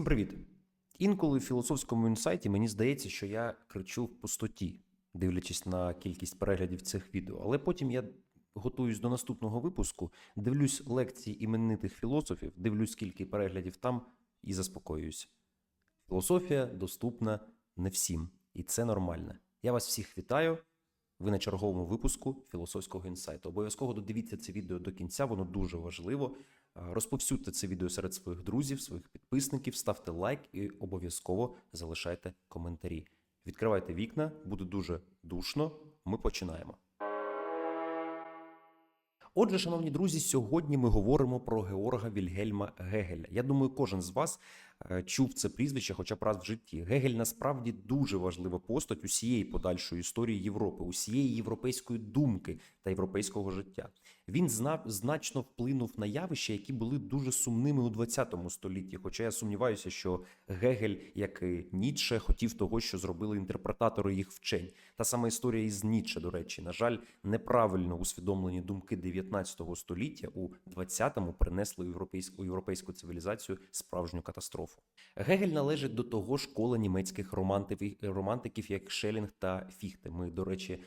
Всім привіт! Інколи в філософському інсайті мені здається, що я кричу в пустоті, дивлячись на кількість переглядів цих відео. Але потім я готуюсь до наступного випуску, дивлюсь лекції іменитих філософів, дивлюсь, скільки переглядів там, і заспокоююсь. Філософія доступна не всім, і це нормально. Я вас всіх вітаю. Ви на черговому випуску філософського інсайту. Обов'язково додивіться це відео до кінця, воно дуже важливо. Розповсюдьте це відео серед своїх друзів, своїх підписників, ставте лайк і обов'язково залишайте коментарі. Відкривайте вікна, буде дуже душно. Ми починаємо. Отже, шановні друзі, сьогодні ми говоримо про Георга Вільгельма Гегеля. Я думаю, кожен з вас чув це прізвище, хоча б раз в житті. Гегель насправді дуже важлива постать усієї подальшої історії Європи, усієї європейської думки та європейського життя. Він значно вплинув на явища, які були дуже сумними у 20 столітті. Хоча я сумніваюся, що Гегель, як і Ніцше, хотів того, що зробили інтерпретатори їх вчень. Та сама історія із Ніцше, до речі, на жаль, неправильно усвідомлені думки 19 століття у 20-му принесли у європейську цивілізацію справжню катастрофу. Гегель належить до того ж кола німецьких романтиків, романтиків, як Шелінг та Фіхте. Ми, до речі, е,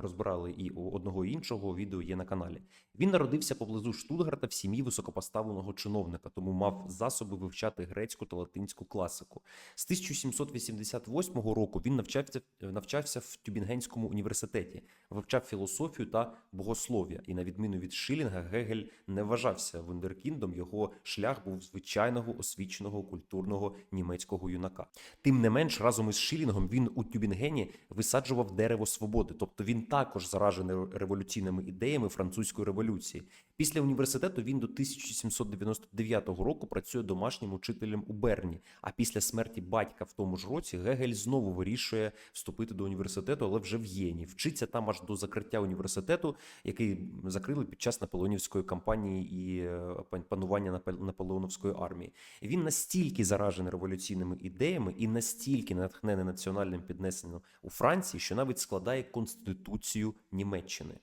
розбирали і одного і іншого відео є на каналі. Він народився поблизу Штутгарта в сім'ї високопоставленого чиновника, тому мав засоби вивчати грецьку та латинську класику. З 1788 року він навчався, навчався в Тюбінгенському університеті, вивчав філософію та богослов'я. І на відміну від Шилінга, Гегель не вважався вундеркіндом. Його шлях був звичайного освіченого культурного німецького юнака. Тим не менш, разом із Шилінгом він у Тюбінгені висаджував дерево свободи, тобто він також заражений революційними ідеями французької революції. Після університету він до 1799 року працює домашнім учителем у Берні. А після смерті батька в тому ж році Гегель знову вирішує вступити до університету, але вже в Єні. Вчиться там аж до закриття університету, який закрили під час наполеонівської кампанії і е, панування наполеоновської армії. Він настільки заражений революційними ідеями і настільки натхнений національним піднесенням у Франції, що навіть складає конституцію Німеччини.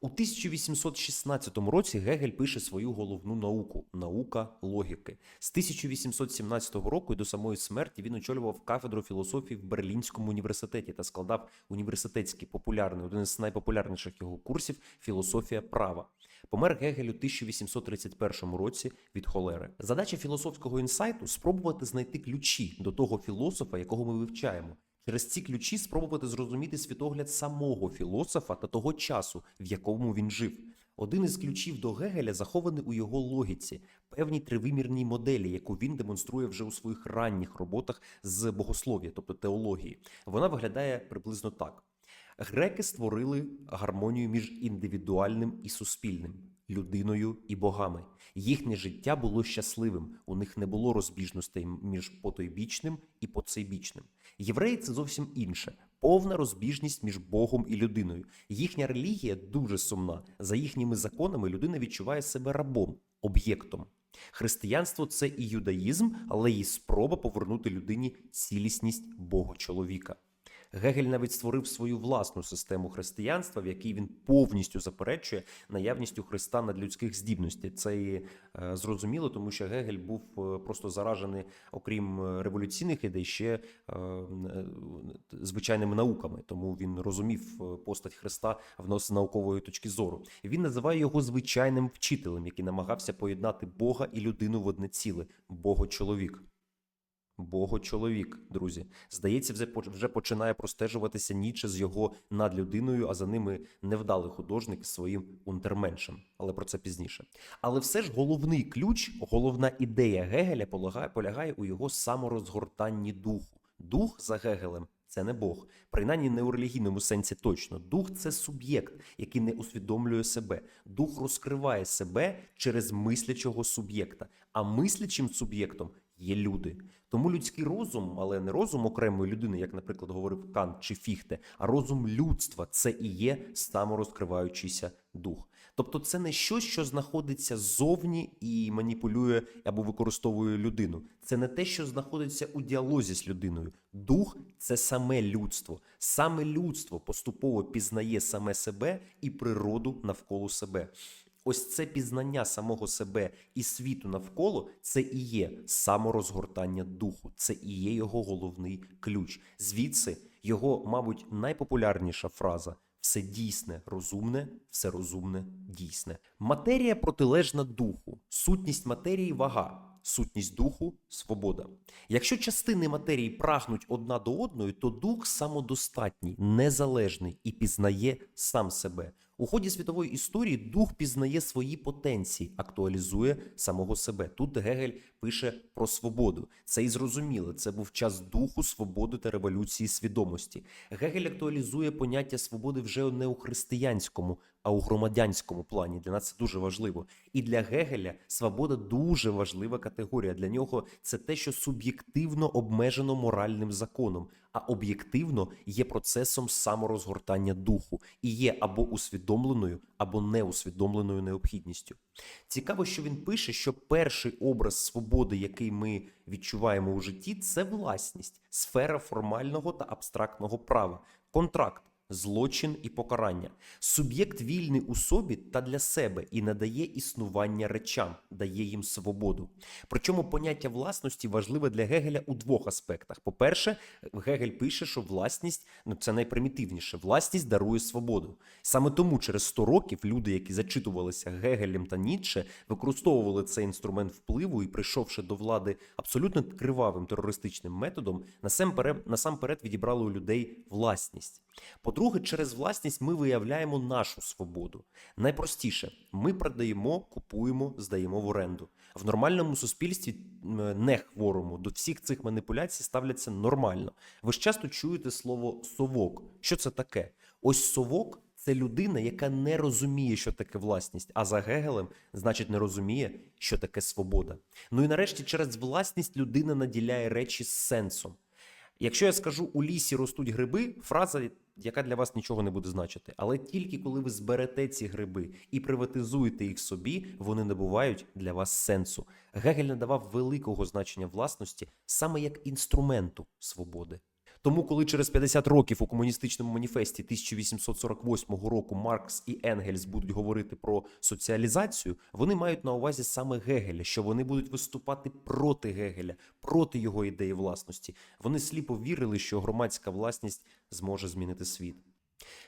У 1816 році Гегель пише свою головну науку наука логіки. З 1817 року і до самої смерті він очолював кафедру філософії в Берлінському університеті та складав університетський популярний, один із найпопулярніших його курсів філософія права. Помер Гегель у 1831 році від холери. Задача філософського інсайту спробувати знайти ключі до того філософа, якого ми вивчаємо. Через ці ключі спробувати зрозуміти світогляд самого філософа та того часу, в якому він жив. Один із ключів до Гегеля захований у його логіці, певній тривимірній моделі, яку він демонструє вже у своїх ранніх роботах з богослов'я, тобто теології. Вона виглядає приблизно так: греки створили гармонію між індивідуальним і суспільним, людиною і богами. Їхнє життя було щасливим. У них не було розбіжностей між потойбічним і поцейбічним. Євреї це зовсім інше. Повна розбіжність між Богом і людиною. Їхня релігія дуже сумна. За їхніми законами людина відчуває себе рабом, об'єктом. Християнство це і юдаїзм, але і спроба повернути людині цілісність Бога чоловіка. Гегель навіть створив свою власну систему християнства, в якій він повністю заперечує наявність у Христа надлюдських здібностей. Це і е, зрозуміло, тому що Гегель був е, просто заражений, окрім е, революційних ідей, ще звичайними науками. Тому він розумів постать Христа в нас з наукової точки зору. Він називає його звичайним вчителем, який намагався поєднати Бога і людину в одне ціле Бого-чоловік. Бого-чоловік, друзі. Здається, вже поч- вже починає простежуватися Ніче з його надлюдиною, а за ними невдалий художник своїм унтерменшем. Але про це пізніше. Але все ж головний ключ, головна ідея Гегеля полягає, полягає у його саморозгортанні духу. Дух за Гегелем це не Бог, принаймні не у релігійному сенсі точно. Дух це суб'єкт, який не усвідомлює себе. Дух розкриває себе через мислячого суб'єкта, а мислячим суб'єктом є люди. Тому людський розум, але не розум окремої людини, як, наприклад, говорив Кант чи Фіхте, а розум людства це і є саморозкриваючийся дух. Тобто, це не щось, що знаходиться ззовні і маніпулює або використовує людину. Це не те, що знаходиться у діалозі з людиною. Дух це саме людство. Саме людство поступово пізнає саме себе і природу навколо себе. Ось це пізнання самого себе і світу навколо це і є саморозгортання духу, це і є його головний ключ. Звідси його, мабуть, найпопулярніша фраза. Все дійсне, розумне, все розумне, дійсне. Матерія протилежна духу, сутність матерії вага, сутність духу свобода. Якщо частини матерії прагнуть одна до одної, то дух самодостатній, незалежний і пізнає сам себе. У ході світової історії дух пізнає свої потенції, актуалізує самого себе. Тут Гегель пише про свободу. Це і зрозуміло. Це був час духу, свободи та революції свідомості. Гегель актуалізує поняття свободи вже не у християнському, а у громадянському плані. Для нас це дуже важливо. І для Гегеля свобода дуже важлива категорія. Для нього це те, що суб'єктивно обмежено моральним законом, а об'єктивно є процесом саморозгортання духу і є або усвідомленою, або неусвідомленою необхідністю. Цікаво, що він пише, що перший образ свободи, який ми відчуваємо у житті, це власність, сфера формального та абстрактного права, контракт. Злочин і покарання. Суб'єкт вільний у собі та для себе і надає існування речам, дає їм свободу. Причому поняття власності важливе для Гегеля у двох аспектах. По-перше, Гегель пише, що власність ну це найпримітивніше. Власність дарує свободу. Саме тому через 100 років люди, які зачитувалися Гегелем та Ніцше, використовували цей інструмент впливу і, прийшовши до влади абсолютно кривавим терористичним методом, насамперед, насамперед відібрали у людей власність. По-друге, через власність ми виявляємо нашу свободу. Найпростіше, ми продаємо, купуємо, здаємо в оренду. В нормальному суспільстві, не хворому, до всіх цих маніпуляцій ставляться нормально. Ви ж часто чуєте слово совок. Що це таке? Ось совок це людина, яка не розуміє, що таке власність, а за Гегелем, значить, не розуміє, що таке свобода. Ну і нарешті, через власність людина наділяє речі з сенсом. Якщо я скажу у лісі ростуть гриби, фраза, яка для вас нічого не буде значити. Але тільки коли ви зберете ці гриби і приватизуєте їх собі, вони набувають для вас сенсу. Гегель надавав великого значення власності саме як інструменту свободи. Тому, коли через 50 років у комуністичному маніфесті 1848 року Маркс і Енгельс будуть говорити про соціалізацію, вони мають на увазі саме Гегеля, що вони будуть виступати проти Гегеля, проти його ідеї власності. Вони сліпо вірили, що громадська власність зможе змінити світ.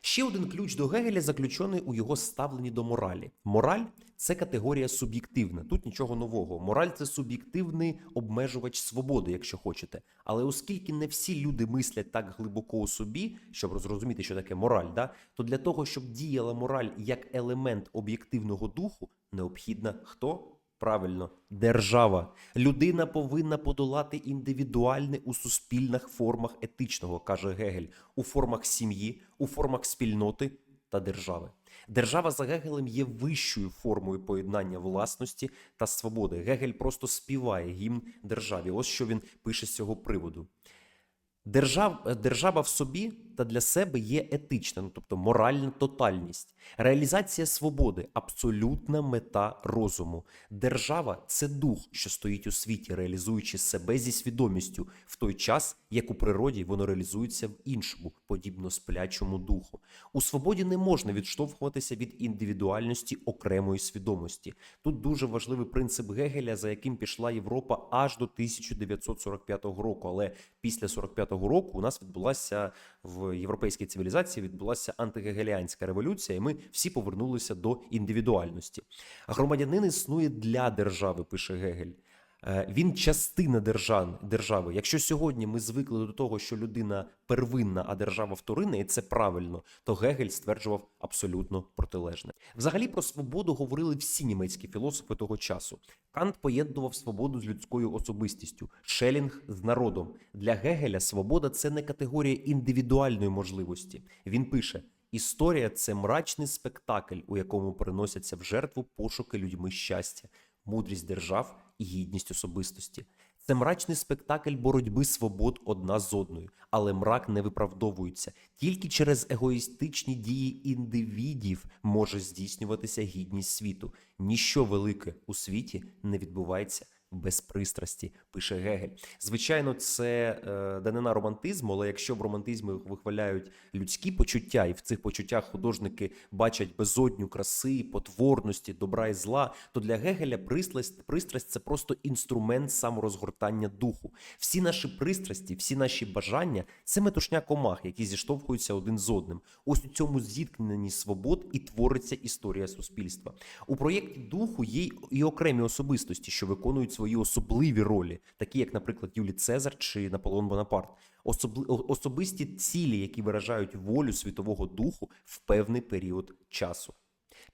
Ще один ключ до Гегеля заключений у його ставленні до моралі. Мораль це категорія суб'єктивна. Тут нічого нового. Мораль це суб'єктивний обмежувач свободи, якщо хочете. Але оскільки не всі люди мислять так глибоко у собі, щоб зрозуміти, що таке мораль, да, то для того, щоб діяла мораль як елемент об'єктивного духу, необхідна хто? Правильно, держава. Людина повинна подолати індивідуальне у суспільних формах етичного, каже Гегель, у формах сім'ї, у формах спільноти та держави. Держава за Гегелем є вищою формою поєднання власності та свободи. Гегель просто співає гімн державі. Ось що він пише з цього приводу. Держав, держава в собі та для себе є етична, ну тобто моральна тотальність, реалізація свободи, абсолютна мета розуму. Держава це дух, що стоїть у світі, реалізуючи себе зі свідомістю в той час, як у природі воно реалізується в іншому, подібно сплячому духу. У свободі не можна відштовхуватися від індивідуальності окремої свідомості. Тут дуже важливий принцип Гегеля, за яким пішла Європа аж до 1945 року. Але після 45-го року у нас відбулася в європейській цивілізації відбулася антигегеліанська революція, і ми всі повернулися до індивідуальності. А Громадянин існує для держави, пише Гегель. Е, Він частина держав, держави. Якщо сьогодні ми звикли до того, що людина первинна, а держава вторинна, і це правильно, то Гегель стверджував абсолютно протилежне. Взагалі про свободу говорили всі німецькі філософи того часу. Кант поєднував свободу з людською особистістю, Шелінг з народом. Для Гегеля свобода це не категорія індивідуальної можливості. Він пише. Історія це мрачний спектакль, у якому приносяться в жертву пошуки людьми щастя, мудрість держав і гідність особистості. Це мрачний спектакль боротьби свобод одна з одною, але мрак не виправдовується. Тільки через егоїстичні дії індивідів може здійснюватися гідність світу. Ніщо велике у світі не відбувається без пристрасті, пише Гегель. Звичайно, це е, данина романтизму, але якщо в романтизмі вихваляють людські почуття, і в цих почуттях художники бачать безодню краси, потворності, добра і зла, то для Гегеля пристрасть, пристрасть це просто інструмент саморозгортання духу. Всі наші пристрасті, всі наші бажання це метушня комах, які зіштовхуються один з одним. Ось у цьому зіткненні свобод і твориться історія суспільства. У проєкті духу є і окремі особистості, що виконують свої особливі ролі, такі як, наприклад, Юлій Цезар чи Наполеон Бонапарт. Особли... особисті цілі, які виражають волю світового духу в певний період часу.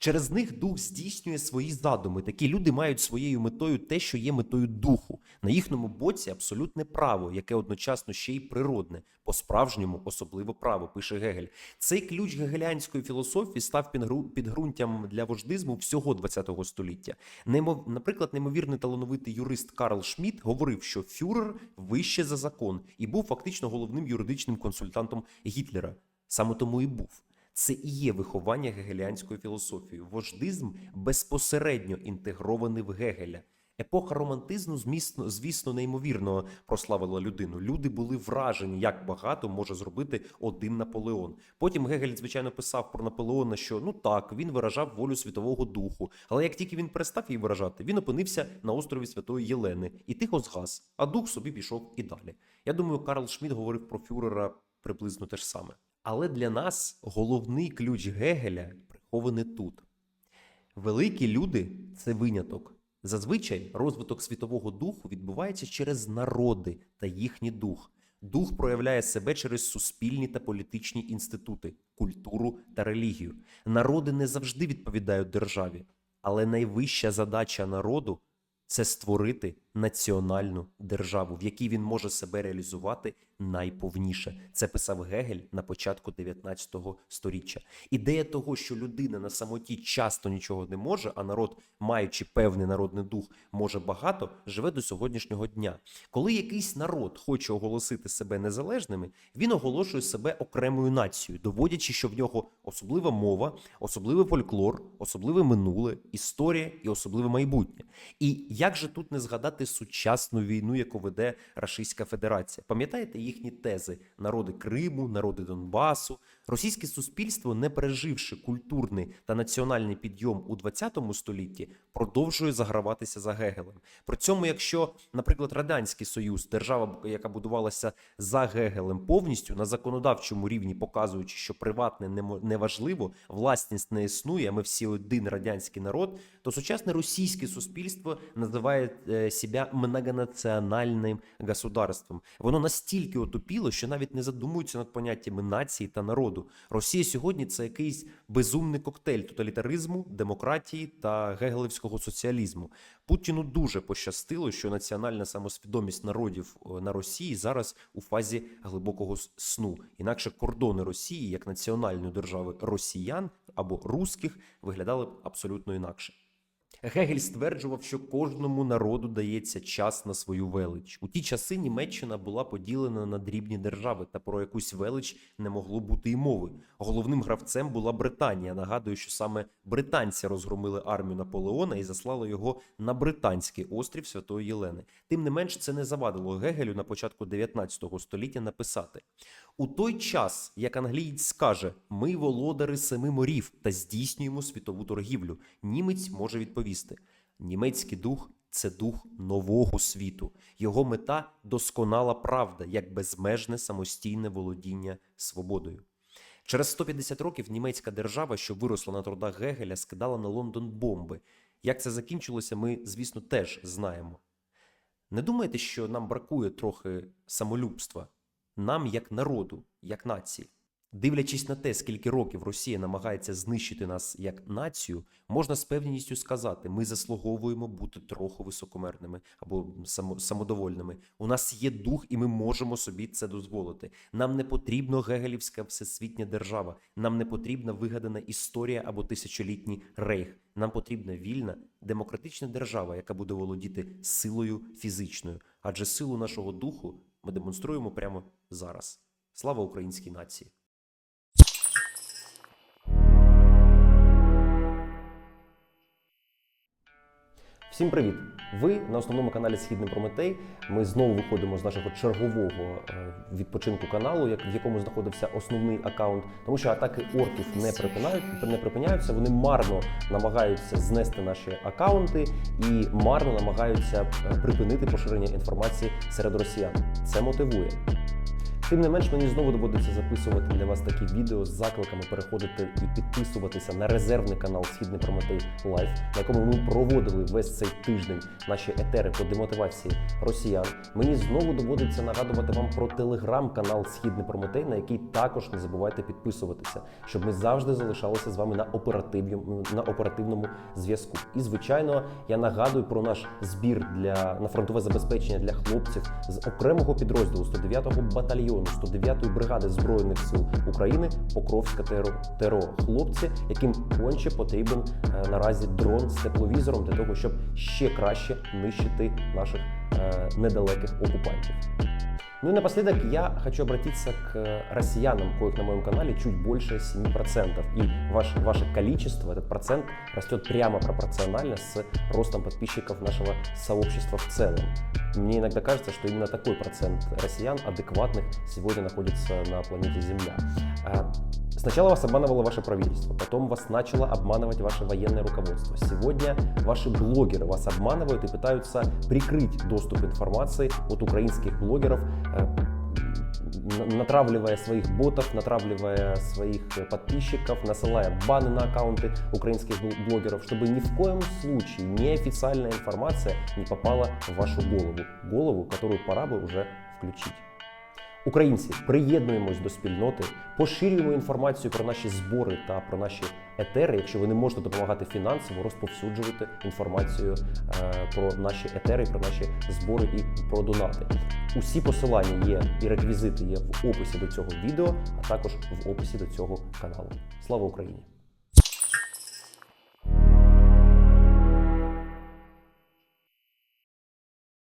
Через них дух здійснює свої задуми. Такі люди мають своєю метою те, що є метою духу. На їхньому боці абсолютне право, яке одночасно ще й природне, по-справжньому особливо право, пише Гегель. Цей ключ гегелянської філософії став підґрунтям для вождизму всього ХХ століття. Немо- Наприклад, неймовірний талановитий юрист Карл Шмідт говорив, що фюрер вище за закон і був фактично головним юридичним консультантом Гітлера. Саме тому і був. Це і є виховання гегеліанської філософії. Вождизм безпосередньо інтегрований в Гегеля. Епоха романтизму, змісно, звісно, неймовірно прославила людину. Люди були вражені, як багато може зробити один Наполеон. Потім Гегель, звичайно, писав про Наполеона, що ну так, він виражав волю світового духу. Але як тільки він перестав її виражати, він опинився на острові Святої Єлени і тихо згас, а дух собі пішов і далі. Я думаю, Карл Шмідт говорив про фюрера приблизно те ж саме. Але для нас головний ключ Гегеля прихований тут. Великі люди це виняток. Зазвичай розвиток світового духу відбувається через народи та їхній дух. Дух проявляє себе через суспільні та політичні інститути, культуру та релігію. Народи не завжди відповідають державі, але найвища задача народу це створити національну державу, в якій він може себе реалізувати найповніше. Це писав Гегель на початку 19 століття. Ідея того, що людина на самоті часто нічого не може, а народ, маючи певний народний дух, може багато, живе до сьогоднішнього дня. Коли якийсь народ хоче оголосити себе незалежними, він оголошує себе окремою нацією, доводячи, що в нього особлива мова, особливий фольклор, особливе минуле, історія і особливе майбутнє. І як же тут не згадати сучасну війну, яку веде Рашистська Федерація? Пам'ятаєте їхні тези: народи Криму, народи Донбасу? Російське суспільство, не переживши культурний та національний підйом у 20 столітті, продовжує заграватися за Гегелем. При цьому, якщо, наприклад, радянський союз, держава, яка будувалася за Гегелем повністю на законодавчому рівні, показуючи, що приватне неважливо, власність не існує, ми всі один радянський народ, то сучасне російське суспільство називає е, себе многонаціональним государством. Воно настільки отупіло, що навіть не задумується над поняттями нації та народу. Росія сьогодні це якийсь безумний коктейль тоталітаризму, демократії та гегелевського соціалізму. Путіну дуже пощастило, що національна самосвідомість народів е, на Росії зараз у фазі глибокого сну. Інакше кордони Росії як національної держави росіян або русських виглядали б абсолютно інакше. Гегель стверджував, що кожному народу дається час на свою велич. У ті часи Німеччина була поділена на дрібні держави, та про якусь велич не могло бути й мови. Головним гравцем була Британія. Нагадую, що саме британці розгромили армію Наполеона і заслали його на британський острів Святої Єлени. Тим не менш, це не завадило Гегелю на початку 19 століття написати: у той час, як англієць скаже, ми володари семи морів та здійснюємо світову торгівлю, німець може відповісти: німецький дух це дух нового світу. Його мета досконала правда, як безмежне самостійне володіння свободою. Через 150 років німецька держава, що виросла на трудах Гегеля, скидала на Лондон бомби. Як це закінчилося, ми, звісно, теж знаємо. Не думайте, що нам бракує трохи самолюбства, нам, як народу, як нації. Дивлячись на те, скільки років Росія намагається знищити нас як націю, можна з певністю сказати, ми заслуговуємо бути трохи високомерними або самодовольними. У нас є дух, і ми можемо собі це дозволити. Нам не потрібна гегелівська всесвітня держава, нам не потрібна вигадана історія або тисячолітній рейх. Нам потрібна вільна демократична держава, яка буде володіти силою фізичною. Адже силу нашого духу ми демонструємо прямо зараз. Слава українській нації! Всім привіт! Ви на основному каналі Східний Прометей. Ми знову виходимо з нашого чергового е, відпочинку каналу, як в якому знаходився основний аккаунт, тому що атаки орків не припинають, не припиняються. Вони марно намагаються знести наші аккаунти і марно намагаються е, припинити поширення інформації серед росіян. Це мотивує. Тим не менш, мені знову доводиться записувати для вас такі відео з закликами переходити і підписуватися на резервний канал Східний Прометей Лайф, на якому ми проводили весь цей тиждень наші етери по демотивації росіян. Мені знову доводиться нагадувати вам про телеграм-канал Східний Прометей, на який також не забувайте підписуватися, щоб ми завжди залишалися з вами на оперативному на оперативному зв'язку. І звичайно, я нагадую про наш збір для на фронтове забезпечення для хлопців з окремого підрозділу 109-го батальйону 109-ї бригади збройних сил України Покровська ТРО. ТРО. Хлопці, яким конче потрібен е, наразі дрон з тепловізором для того, щоб ще краще нищити наших е, недалеких окупантів. Ну и напоследок я хочу обратиться к россиянам, коих на моем канале чуть больше 7%. И ваш, ваше количество, этот процент растет прямо пропорционально с ростом подписчиков нашего сообщества в целом. Мне иногда кажется, что именно такой процент россиян адекватных сегодня находится на планете Земля. Сначала вас обманывало ваше правительство, потом вас начало обманывать ваше военное руководство. Сегодня ваши блогеры вас обманывают и пытаются прикрыть доступ информации от украинских блогеров, э, на- натравливая своих ботов, натравливая своих э, подписчиков, насылая баны на аккаунты украинских бл- блогеров, чтобы ни в коем случае неофициальная информация не попала в вашу голову. Голову, которую пора бы уже включить. Українці, приєднуємось до спільноти, поширюємо інформацію про наші збори та про наші етери. Якщо ви не можете допомагати фінансово, розповсюджувати інформацію е, про наші етери, про наші збори і про донати. Усі посилання є і реквізити є в описі до цього відео, а також в описі до цього каналу. Слава Україні!